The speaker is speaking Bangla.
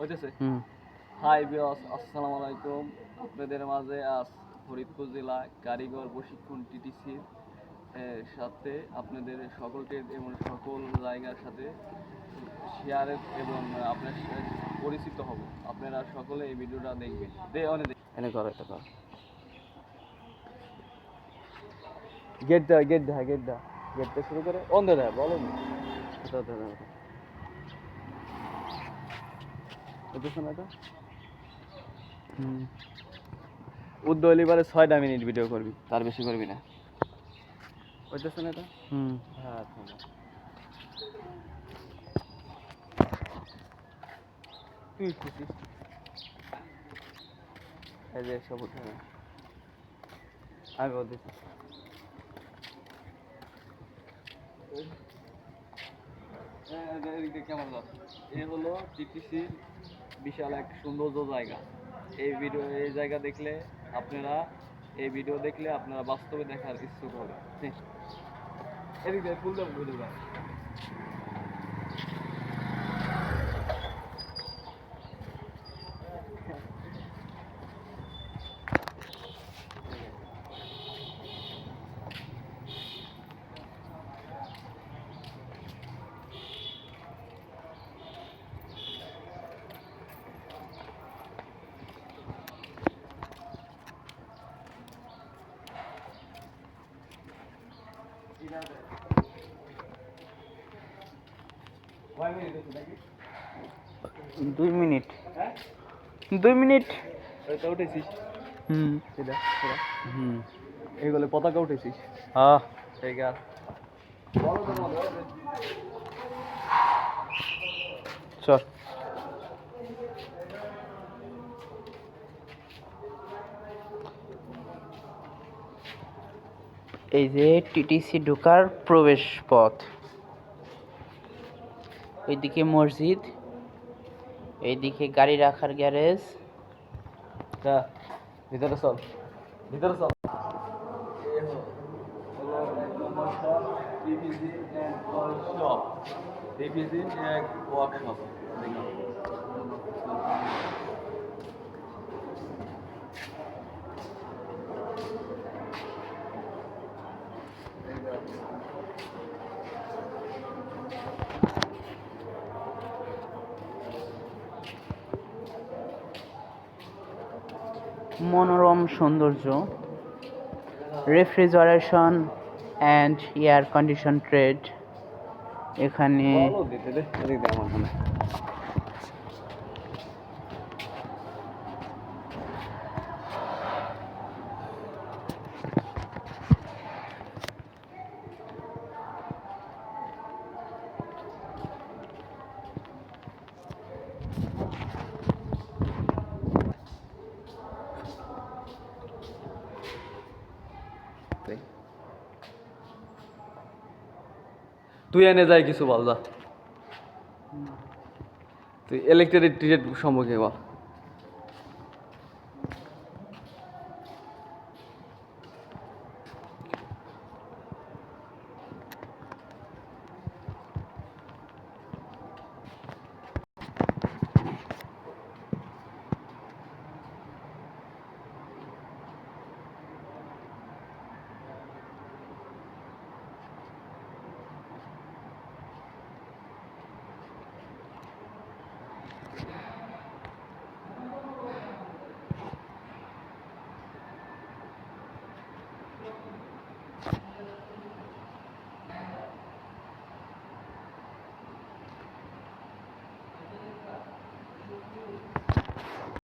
হইতেছে? হাই বিয়স আসসালামু আলাইকুম। আপনাদের মাঝে আজ ফরিদপুর জেলা কারিগর প্রশিক্ষণ টিটিসির সাথে আপনাদের সকলকে এবং সকল জায়গার সাথে শেয়ার এবং আপনার পরিচিত হব। আপনারা সকলে এই ভিডিওটা দেখবেন। দে অনেক এনে কর এটা কর। গেট দা গেট দা গেট দা। গেটটা শুরু করে অন্ধ দেয় বলো হুম। উদ্দ এলিবারে ছয়টা মিনিট ভিডিও করবি তার বেশি করবি না। বুঝতেছো না এটা? হুম। হ্যাঁ তুই খুশি এই যে সব উঠে আগে ও দিচ্ছি কেমন এ হলো টিটিসির বিশাল এক সৌন্দর্য জায়গা। এই ভিডিও এই জায়গা দেখলে আপনারা, এই ভিডিও দেখলে আপনারা বাস্তবে দেখার ইচ্ছুক হবে এদিক দুই মিনিট। হ্যাঁ? দুই মিনিট। উঠেছিস। হুম। এটা হুম। এইগুলো পতাকা উঠেছিস। হ্যাঁ ঠিক আছে চল। এই যে টিটিসি ঢোকার প্রবেশ পথ। ওইদিকে মসজিদ, এইদিকে গাড়ি রাখার গ্যারেজ। ভিতরে চল ভিতরে চল। মনোরম সৌন্দর্য refrigeration and air condition trade এখানে মনে তুই এনে যাই কিছু বল যা। তুই ইলেকট্রিক সম্পর্কে বল।